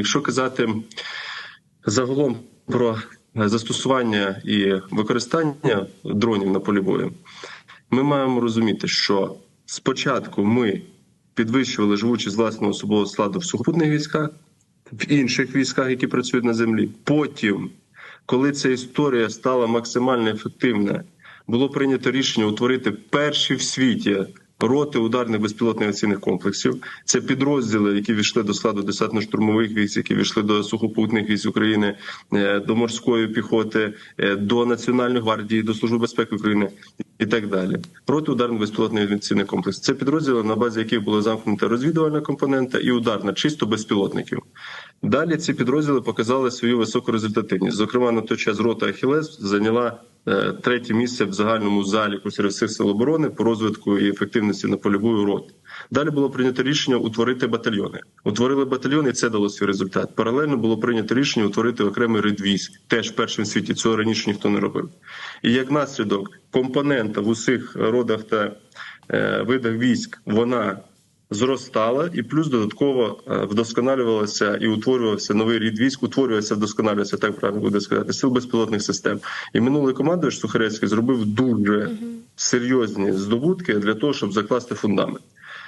Якщо казати загалом про застосування і використання дронів на полі бою, ми маємо розуміти, що спочатку ми підвищували живучість власного особового складу в сухопутних військах, в інших військах, які працюють на землі. Потім, коли ця історія стала максимально ефективна, було прийнято рішення утворити перші в світі роти ударних безпілотних авіаційних комплексів. Це підрозділи, які війшли до складу десантно-штурмових військ, які війшли до сухопутних військ України, е, до морської піхоти, е, до Національної гвардії, до Служби безпеки України і так далі. Протиударний безпілотний авіаційний комплекс. Це підрозділи, на базі яких була замкнута розвідувальна компонента і ударна, чисто безпілотників. Далі ці підрозділи показали свою високу результативність. Зокрема, на той час рота Ахілес зайняла е, третє місце в загальному заліку серед всіх сил оборони по розвитку і ефективності на полі бою рот. Далі було прийнято рішення утворити батальйони. Утворили батальйони, і це дало свій результат. Паралельно було прийнято рішення утворити окремий рід військ. Теж першим в світі цього раніше ніхто не робив. І як наслідок компонента в усіх родах та е, видах військ вона зростала, і плюс додатково е, вдосконалювалося і утворювався новий рід військ, утворювався, вдосконалювався, так правильно буде сказати, сил безпілотних систем. І минулий командувач Сухарецький зробив дуже серйозні здобутки для того, щоб закласти фундамент.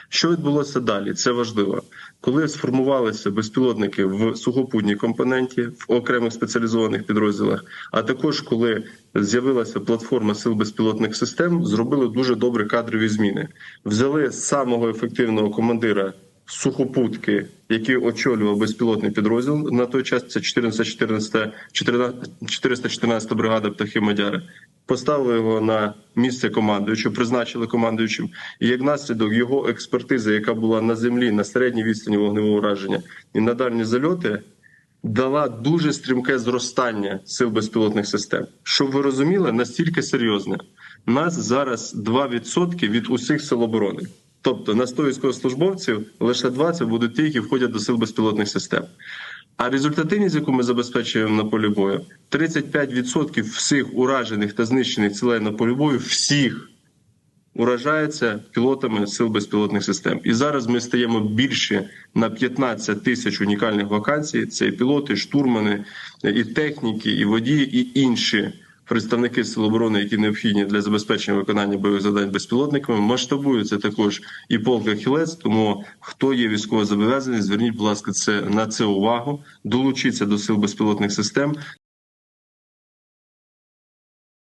Що відбулося далі? Це важливо. Коли сформувалися безпілотники в сухопутній компоненті в окремих спеціалізованих підрозділах, а також коли з'явилася платформа сил безпілотних систем, зробили дуже добрі кадрові зміни. Взяли самого ефективного командира сухопутки, який очолював безпілотний підрозділ на той час. Це 414 414 бригада птахи Мадяри. Поставили його на місце командуючого, призначили командуючим. І як наслідок його експертиза, яка була на землі на середній відстані вогневого ураження і на дальні зальоти, дала дуже стрімке зростання сил безпілотних систем. Щоб ви розуміли, настільки серйозне. Нас зараз 2% від усіх сил оборони. Тобто на 100 військовослужбовців лише 20 будуть ті, які входять до сил безпілотних систем. А результативність, яку ми забезпечуємо на полі бою, 35% всіх уражених та знищених цілей на полі бою, всіх уражається пілотами сил безпілотних систем. І зараз ми стаємо більше на 15 тисяч унікальних вакансій. Це і пілоти, штурмани, і техніки, і водії, і інші. Представники сил оборони, які необхідні для забезпечення виконання бойових завдань безпілотниками, масштабуються також і полк «Ахілець». Тому хто є військово зобов'язаний, зверніть, будь ласка, це на це увагу. Долучіться до сил безпілотних систем